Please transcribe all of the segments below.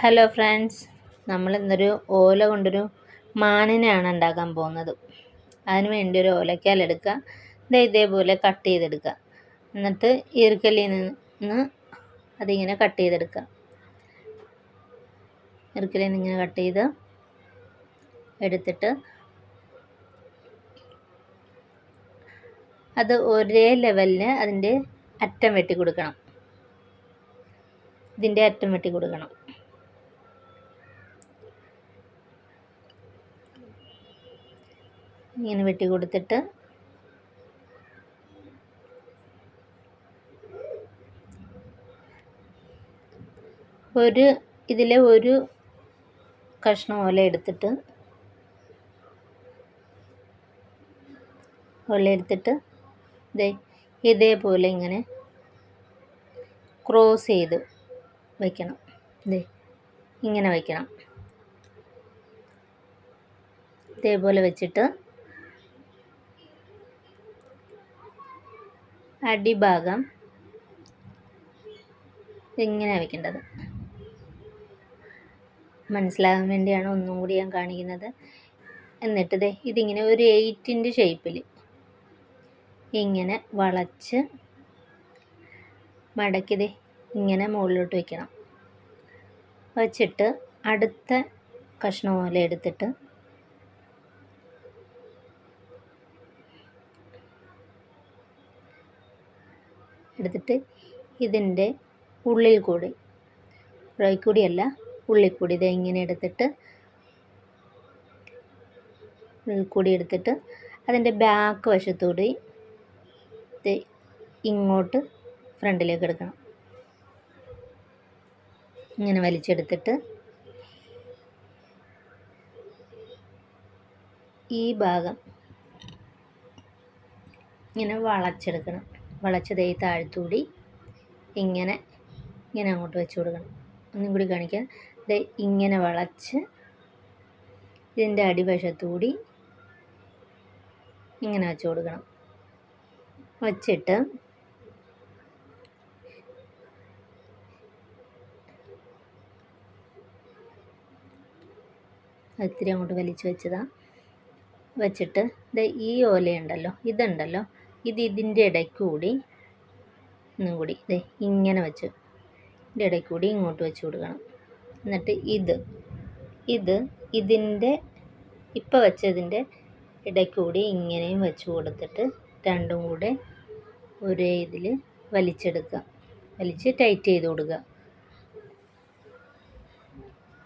Hello friends നമ്മൾ ഇന്നൊരു ഓല കൊണ്ടൊരു മാനിനെയാണ് ഉണ്ടാക്കാൻ പോകുന്നത്. അതിന് വേണ്ടി ഒരു ഓലക്കാൽ എടുക്കുക. ഇത് ഇതേപോലെ കട്ട് ചെയ്തെടുക്കുക. എന്നിട്ട് ഈർക്കലിൽ നിന്ന് അതിങ്ങനെ കട്ട് ചെയ്തെടുക്കുക. ഈർക്കലിൽ നിന്ന് ഇങ്ങനെ കട്ട് ചെയ്ത് എടുത്തിട്ട് അത് ഒരേ ലെവലിന് അതിന്റെ അറ്റം വെട്ടി കൊടുക്കണം ഇതിന്റെ അറ്റം വെട്ടി കൊടുക്കണം ഇങ്ങനെ വെട്ടി കൊടുത്തിട്ട് ഒരു ഇതിലെ ഒരു കഷ്ണം ഓല എടുത്തിട്ട് ഓല എടുത്തിട്ട് ഇതേ ഇതേപോലെ ഇങ്ങനെ ക്രോസ് ചെയ്ത് വയ്ക്കണം ഇതേ ഇങ്ങനെ വയ്ക്കണം ഇതേപോലെ വെച്ചിട്ട് അടിഭാഗം ഇങ്ങനെ വയ്ക്കേണ്ടത്. മനസ്സിലാകാൻ വേണ്ടിയാണ് ഒന്നും കൂടി ഞാൻ കാണിക്കുന്നത്. എന്നിട്ട് ദേ ഇതിങ്ങനെ ഒരു എയ്റ്റിന്റെ ഷേപ്പിൽ ഇങ്ങനെ വളച്ച് മടക്കി ഇങ്ങനെ മുകളിലോട്ട് വയ്ക്കണം. വച്ചിട്ട് അടുത്ത കഷ്ണം പോലെ എടുത്തിട്ട് എടുത്തിട്ട് ഇതിന്റെ ഉള്ളിൽ കൂടി പുറകിൽ കൂടിയല്ല ഉള്ളിൽ കൂടി ഇത് ഇങ്ങനെ എടുത്തിട്ട് ഉള്ളിൽ കൂടി എടുത്തിട്ട് അതിന്റെ ബാക്ക് വശത്തൂടി ഇത് ഇങ്ങോട്ട് ഫ്രണ്ടിലേക്ക് എടുക്കണം. ഇങ്ങനെ വലിച്ചെടുത്തിട്ട് ഈ ഭാഗം ഇങ്ങനെ വളച്ചെടുക്കണം. വളച്ച് ദേ താഴ്ത്തൂടി ഇങ്ങനെ ഇങ്ങനെ അങ്ങോട്ട് വെച്ച് കൊടുക്കണം. ഒന്നും കൂടി കാണിക്കാം. ദേ ഇങ്ങനെ വളച്ച് ഇതിന്റെ അടിവശത്തൂടി ഇങ്ങനെ വെച്ച് കൊടുക്കണം. വച്ചിട്ട് ഇത്തിരി അങ്ങോട്ട് വലിച്ചു വെച്ചതാണ് വെച്ചിട്ട് ഇത് ഈ ഓലയുണ്ടല്ലോ ഇതുണ്ടല്ലോ. ഇത് ഇതിന്റെ ഇടയ്ക്കൂടി ഒന്നും കൂടി. ഇത് ഇങ്ങനെ വെച്ച് ഇതിന്റെ ഇടയ്ക്കൂടി ഇങ്ങോട്ട് വെച്ച് കൊടുക്കണം. എന്നിട്ട് ഇത് ഇത് ഇതിന്റെ ഇപ്പോൾ വെച്ചതിന്റെ ഇടയ്ക്കൂടി ഇങ്ങനെയും വെച്ച് കൊടുത്തിട്ട് രണ്ടും കൂടെ ഒരേ ഇതിൽ വലിച്ചെടുക്കുക. വലിച്ച് ടൈറ്റ് ചെയ്ത് കൊടുക്കുക.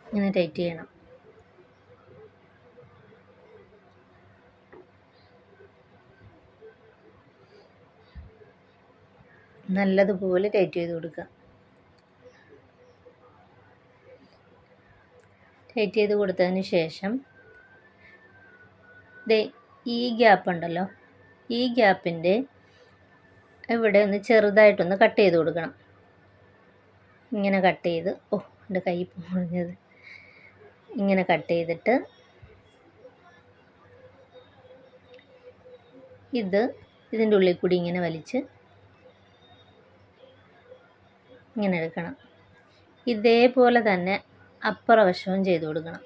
ഇങ്ങനെ ടൈറ്റ് ചെയ്യണം. നല്ലതുപോലെ ടൈറ്റ് ചെയ്ത് കൊടുക്കുക. ടൈറ്റ് ചെയ്ത് കൊടുത്തതിന് ശേഷം ദേ ഈ ഗ്യാപ്പ് ഉണ്ടല്ലോ. ഈ ഗ്യാപ്പിന്റെ ഇവിടെ ഒന്ന് ചെറുതായിട്ടൊന്ന് കട്ട് ചെയ്ത് കൊടുക്കണം. ഇങ്ങനെ കട്ട് ചെയ്ത് ഓ എന്റെ കൈ പൊളിഞ്ഞത്. ഇങ്ങനെ കട്ട് ചെയ്തിട്ട് ഇത് ഇതിന്റെ ഉള്ളിൽ കൂടി ഇങ്ങനെ വലിച്ച് ഇങ്ങനെ എടുക്കണം. ഇതേപോലെ തന്നെ അപ്പുറവശവും ചെയ്തു കൊടുക്കണം.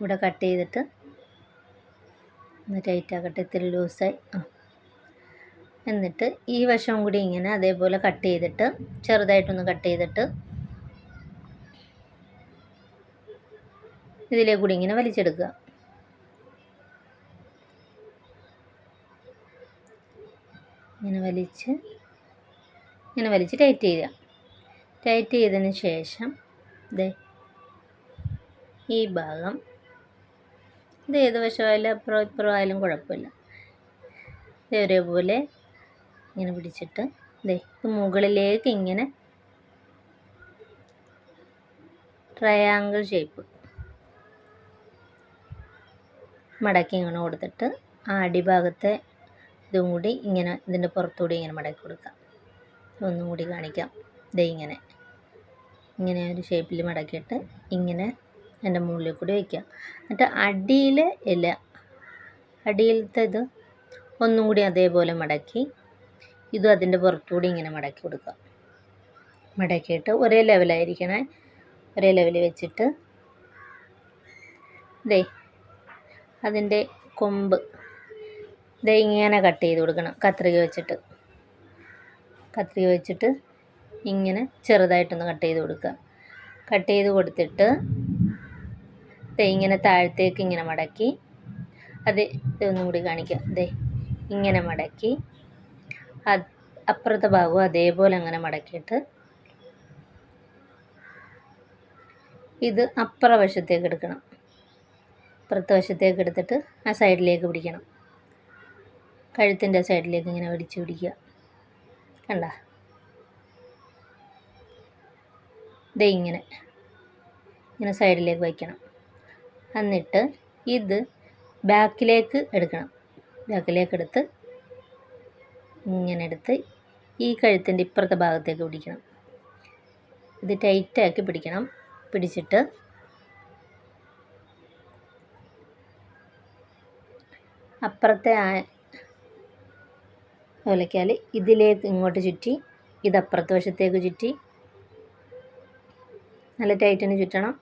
ഇവിടെ കട്ട് ചെയ്തിട്ട് ഒന്ന് ടൈറ്റ് ആക്കട്ടെ ഇത്തിരി ലൂസായി എന്നിട്ട് ഈ വശവും കൂടി ഇങ്ങനെ അതേപോലെ കട്ട് ചെയ്തിട്ട് ചെറുതായിട്ടൊന്ന് കട്ട് ചെയ്തിട്ട് ഇതിലേ കൂടി ഇങ്ങനെ വലിച്ചെടുക്കുക. ഇങ്ങനെ വലിച്ച് ഇങ്ങനെ വലിച്ച് ടൈറ്റ് ചെയ്യുക. ടൈറ്റ് ചെയ്തതിന് ശേഷം ഇത് ഈ ഭാഗം ഇത് ഏത് വശമായാലും അപ്പുറം ഇപ്പുറം ആയാലും കുഴപ്പമില്ല. ഇത് ഒരേപോലെ ഇങ്ങനെ പിടിച്ചിട്ട് ഇതേ ഇത് മുകളിലേക്ക് ഇങ്ങനെ ട്രയാങ്കിൾ ഷേപ്പ് മടക്കി ഇങ്ങനെ കൊടുത്തിട്ട് ആ അടിഭാഗത്തെ ഇതും കൂടി ഇങ്ങനെ ഇതിന്റെ പുറത്തുകൂടി ഇങ്ങനെ മടക്കി കൊടുക്കാം. ഒന്നും കൂടി കാണിക്കാം. ദേ ഇങ്ങനെ. ഇങ്ങനെ ഒരു ഷേപ്പിൽ മടക്കിയിട്ട് ഇങ്ങനെ എന്റെ മുകളിൽ കൂടി വയ്ക്കുക എന്നിട്ട് അടിയിൽ ഇല അടിയിലത്തെ ഇത് ഒന്നും കൂടി അതേപോലെ മടക്കി ഇതും അതിന്റെ പുറത്തുകൂടി ഇങ്ങനെ മടക്കി കൊടുക്കുക മടക്കിയിട്ട് ഒരേ ലെവലായിരിക്കണേ. ഒരേ ലെവലിൽ വെച്ചിട്ട് ദേ അതിന്റെ കൊമ്പ് ദേ ഇങ്ങനെ കട്ട് ചെയ്ത് കൊടുക്കണം. കത്രിക വെച്ചിട്ട്. കത്രിക വെച്ചിട്ട് ഇങ്ങനെ ചെറുതായിട്ടൊന്ന് കട്ട് ചെയ്ത് കൊടുക്കുക. കട്ട് ചെയ്ത് കൊടുത്തിട്ട് ദേ ഇങ്ങനെ താഴത്തേക്ക് ഇങ്ങനെ മടക്കി അത് ഇതൊന്നും കൂടി കാണിക്കാം. ദേ ഇങ്ങനെ മടക്കി അപ്പുറത്തെ ഭാഗവും അതേപോലെ അങ്ങനെ മടക്കിയിട്ട് ഇത് അപ്പുറ വശത്തേക്ക് എടുക്കണം. അപ്പുറത്തെ വശത്തേക്ക് എടുത്തിട്ട് ആ സൈഡിലേക്ക് പിടിക്കണം. കഴുത്തിന്റെ സൈഡിലേക്ക് ഇങ്ങനെ വലിച്ചു പിടിക്കുക. കണ്ട? ഇതേ ഇങ്ങനെ. ഇങ്ങനെ സൈഡിലേക്ക് വയ്ക്കണം. എന്നിട്ട് ഇത് ബാക്കിലേക്ക് എടുക്കണം. ബാക്കിലേക്ക് എടുത്ത് ഇങ്ങനെ എടുത്ത് ഈ കഴുത്തിന്റെ ഇപ്പുറത്തെ ഭാഗത്തേക്ക് പിടിക്കണം. ഇത് ടൈറ്റാക്കി പിടിക്കണം. പിടിച്ചിട്ട് അപ്പുറത്തെ ആ ഒലയ്ക്കാൽ ഇതിലേക്ക് ഇങ്ങോട്ട് ചുറ്റി ഇത് അപ്പുറത്തെ വശത്തേക്ക് ചുറ്റി. നല്ല ടൈറ്റിന് ചുറ്റണം.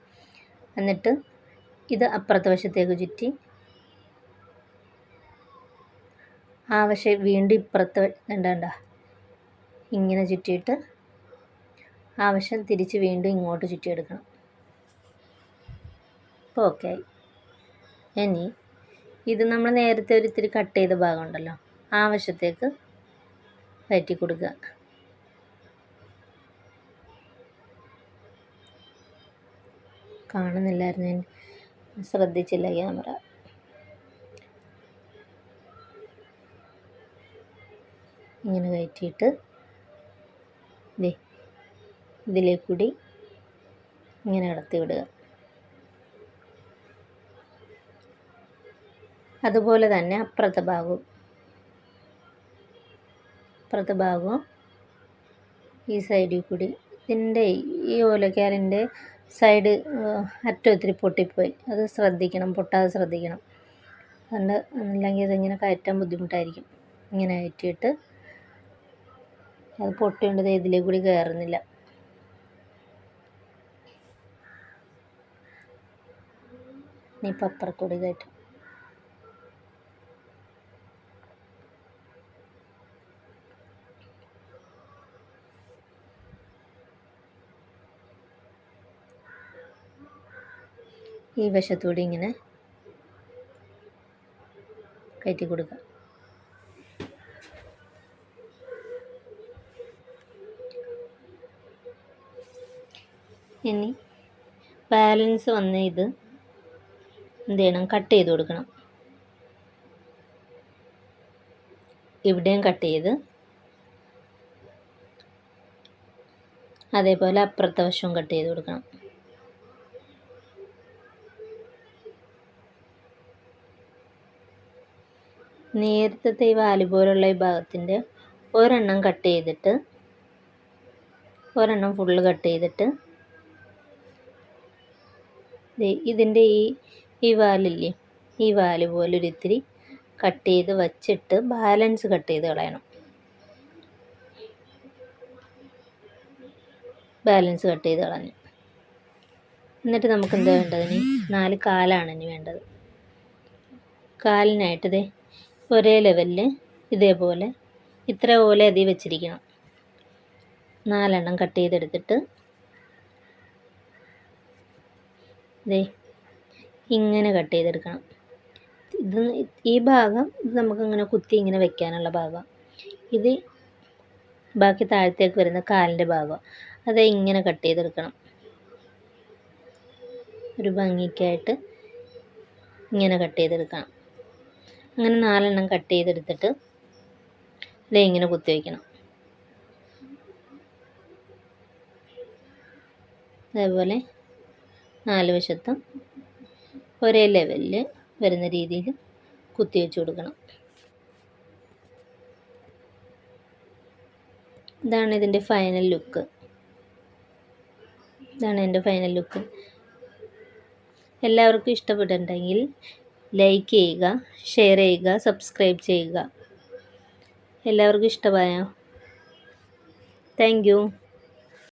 എന്നിട്ട് ഇത് അപ്പുറത്തെ വശത്തേക്ക് ചുറ്റി. ആ വശം വീണ്ടും ഇപ്പുറത്ത് വേണ്ട ഇങ്ങനെ ചുറ്റിയിട്ട് ആ വശം തിരിച്ച് വീണ്ടും ഇങ്ങോട്ട് ചുറ്റിയെടുക്കണം. അപ്പോൾ ഓക്കെ ഇനി ഇത് നമ്മൾ നേരത്തെ ഒരു ഇത്തിരി കട്ട് ചെയ്ത ഭാഗമുണ്ടല്ലോ ആ വശത്തേക്ക് കയറ്റി കൊടുക്കുക കാണുന്നില്ലായിരുന്നു ഞാൻ. ശ്രദ്ധിച്ചില്ല ക്യാമറ. ഇങ്ങനെ കയറ്റിയിട്ട് ദേ ഇതിലേക്കൂടി ഇങ്ങനെ അടത്തി വിടുക അതുപോലെ തന്നെ അപ്പുറത്തെ ഭാഗവും അപ്പുറത്തെ ഭാഗവും ഈ സൈഡിൽ കൂടി. ഇതിന്റെ ഈ ഓലക്കാലിന്റെ സൈഡ് അറ്റം ഒത്തിരി പൊട്ടിപ്പോയി. അത് ശ്രദ്ധിക്കണം പൊട്ടാതെ ശ്രദ്ധിക്കണം. അതുകൊണ്ട് അല്ലെങ്കിൽ ഇതിങ്ങനെ കയറ്റാൻ ബുദ്ധിമുട്ടായിരിക്കും. ഇങ്ങനെ കയറ്റിയിട്ട് അത് പൊട്ടിയുണ്ടത് ഇതിലേ കൂടി കയറുന്നില്ല. ഇനിയിപ്പോൾ അപ്പുറത്തൂടി കയറ്റും. ഈ വശത്തൂടി ഇങ്ങനെ കയറ്റി കൊടുക്കുക. ഇനി ബാലൻസ് വന്ന ഇത് എന്ത് ചെയ്യണം? കട്ട് ചെയ്ത് കൊടുക്കണം. ഇവിടെയും കട്ട് ചെയ്ത് അതേപോലെ അപ്പുറത്തെ വശവും കട്ട് ചെയ്ത് കൊടുക്കണം. നേരത്തെ ഈ വാൽ പോലുള്ള ഈ ഭാഗത്തിന്റെ ഒരെണ്ണം കട്ട് ചെയ്തിട്ട് ഒരെണ്ണം ഫുള്ള് കട്ട് ചെയ്തിട്ട് ഇതിന്റെ ഈ ഈ വാലില്ലേ ഈ വാൽ പോലൊരിത്തിരി കട്ട് ചെയ്ത് വച്ചിട്ട് ബാലൻസ് കട്ട് ചെയ്ത് കളയണം. ബാലൻസ് കട്ട് ചെയ്ത് കളഞ്ഞു. എന്നിട്ട് നമുക്ക് എന്താ വേണ്ടതിന് നാല് കാലാണ് ഇനി വേണ്ടത്. കാലിനായിട്ടതേ ഒരേ ലെവലിൽ ഇതേപോലെ ഇത്ര ഓല അതി വെച്ചിരിക്കണം. നാലെണ്ണം കട്ട് ചെയ്തെടുത്തിട്ട്. ദേ ഇങ്ങനെ കട്ട് ചെയ്തെടുക്കണം. ഇത് ഈ ഭാഗം ഇത് നമുക്കിങ്ങനെ കുത്തി ഇങ്ങനെ വെക്കാനുള്ള ഭാഗം. ഇത് ബാക്കി താഴത്തേക്ക് വരുന്ന കാലിന്റെ ഭാഗം. അത് ഇങ്ങനെ കട്ട് ചെയ്തെടുക്കണം. ഒരു ഭംഗിക്കായിട്ട് ഇങ്ങനെ കട്ട് ചെയ്തെടുക്കണം. അങ്ങനെ നാലെണ്ണം കട്ട് ചെയ്തെടുത്തിട്ട് ഇതേ ഇങ്ങനെ കുത്തി വയ്ക്കണം അതേപോലെ നാല് വശത്തും ഒരേ ലെവലിൽ വരുന്ന രീതിയിൽ കുത്തി വെച്ച് കൊടുക്കണം. ഇതാണ് ഇതിന്റെ ഫൈനൽ ലുക്ക് ഇതാണ് എന്റെ ഫൈനൽ ലുക്ക് എല്ലാവർക്കും ഇഷ്ടപ്പെട്ടിട്ടുണ്ടെങ്കിൽ ലൈക്ക് ചെയ്യുക ഷെയർ ചെയ്യുക സബ്സ്ക്രൈബ് ചെയ്യുക. എല്ലാവർക്കും ഇഷ്ടമായോ? താങ്ക്